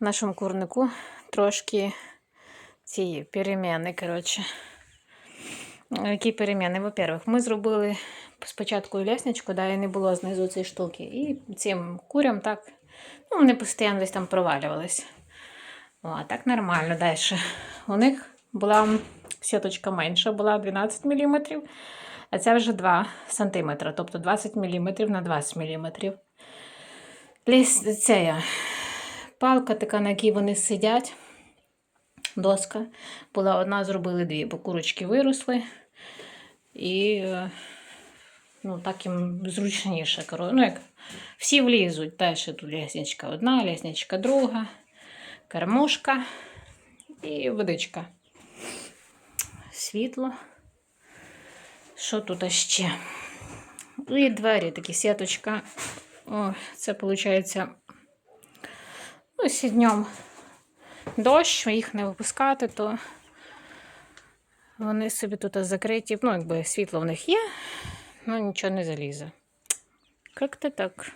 нашому курнику трошки ці переміни, коротше. Які переміни? Во-первых, ми зробили спочатку лісничку, да, і не було знизу цієї штуки. І цим курям так, ну, вони постійно десь там провалювались. О, а так нормально далі. У них була сіточка менша, була 12 мм, а ця вже 2 см, тобто 20 мм на 20 мм. Ліс, це я, палка така, на якій вони сидять, доска. Була одна, зробили дві, бо курочки виросли. І е, ну, так їм зручніше. Ну, як всі влізуть. Далі тут лісничка одна, лісничка друга, кормушка і водичка. Світло. Що тут ще? І двері такі сіточка. О, це виходить. Ну, якщо днем дощ, їх не випускати, то вони собі тут закриті. Ну, якби світло в них є, ну нічого не залізе. Як-то так.